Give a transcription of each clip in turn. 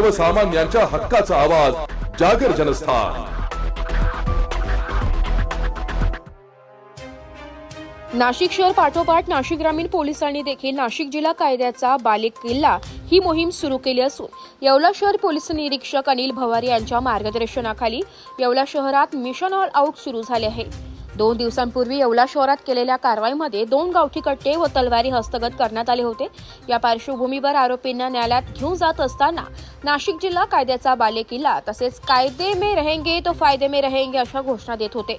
सर्वसामान्यांच्या हक्काचा आवाज जागर जनस्थान. नाशिक शहर पाठोपाठ नाशिक ग्रामीण पोलिसांनी देखील नाशिक जिल्हा कायद्याचा बालिक किल्ला ही मोहीम सुरू केली असून येवला शहर पोलीस निरीक्षक अनिल भवार यांच्या मार्गदर्शनाखाली येवला शहरात मिशन ऑल आउट सुरू झाले आहे. दोन दिवसांपूर्वी येवला शहरात केलेल्या कारवाईमध्ये दोन गावठी कट्टे व तलवारी हस्तगत करण्यात आले होते. या पार्श्वभूमीवर आरोपींना न्यायालयात घेऊन जात असताना नाशिक जिल्हा कायद्याचा बालेकिल्ला तसेच कायदे मे रहेंगे तो फायदे में रहेंगे अशा घोषणा देत होते.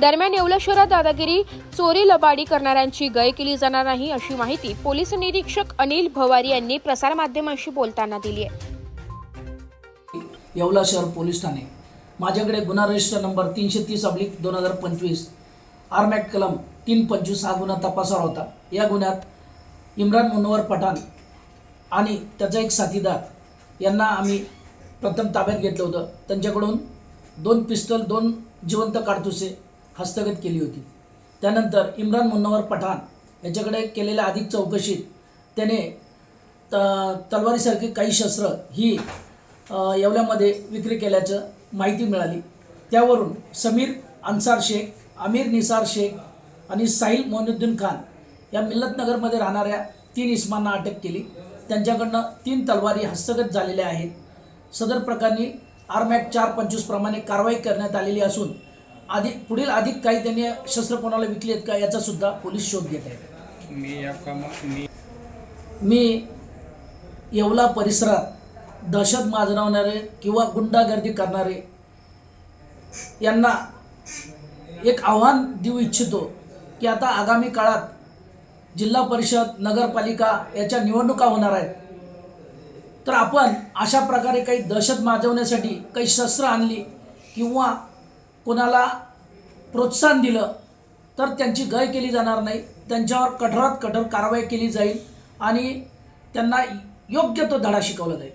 दरम्यान येवला शहरात दादागिरी चोरी लबाडी करणाऱ्यांची गय केली जाणार नाही अशी माहिती पोलीस निरीक्षक अनिल भवारी यांनी प्रसारमाध्यमांशी बोलताना दिली आहे. येवला शहर पोलीस ठाणे. माझ्याकडे गुन्हा रजिस्टर नंबर तीनशे तीस अब्लिक दोन हजार पंचवीस आर्मॅट कलम तीन पंचवीस हा गुन्हा तपासावर होता. या गुन्ह्यात इम्रान मुनवर पठाण आणि त्याचा एक साथीदार यांना आम्ही प्रथम ताब्यात घेतलं होतं. त्यांच्याकडून दोन पिस्टल दोन जिवंत काडतुसे हस्तगत केली होती. त्यानंतर इम्रान मुन्नवर पठाण याच्याकडे केलेल्या अधिक चौकशीत त्याने त तलवारीसारखी काही शस्त्र ही येवल्यामध्ये विक्री केल्याचं माहिती मिळाली. त्यावरून समीर अन्सार शेख अमीर निसार शेख आणि साहिल मोइनुद्दीन खान या मिल्लतनगरमध्ये राहणाऱ्या तीन इस्मांना अटक केली. त्यांच्याकडनं तीन तलवारी हस्तगत झालेल्या आहेत. सदर प्रकरणी आरमॅट चार पंचवीस प्रमाणे कारवाई करण्यात आलेली असून आधी पुढील अधिक काही त्यांनी शस्त्र कोणाला विकली आहेत का याचा सुद्धा पोलीस शोध घेत आहेत. मी या कामा मी मी येवला परिसरात दहशत माजरवणारे किंवा गुंडागर्दी करणारे यांना एक आव्हान देऊ इच्छितो की आता आगामी काळात जिल्हा परिषद नगरपालिका याच्या निवडणुका होणार आहेत. तर आपण अशा प्रकारे काही दहशत माजवण्यासाठी काही शस्त्र आणली किंवा कोणाला प्रोत्साहन दिलं तर त्यांची गय केली जाणार नाही. त्यांच्यावर कठोरात कठोर कारवाई केली जाईल आणि त्यांना योग्य तो धडा शिकवला जाईल.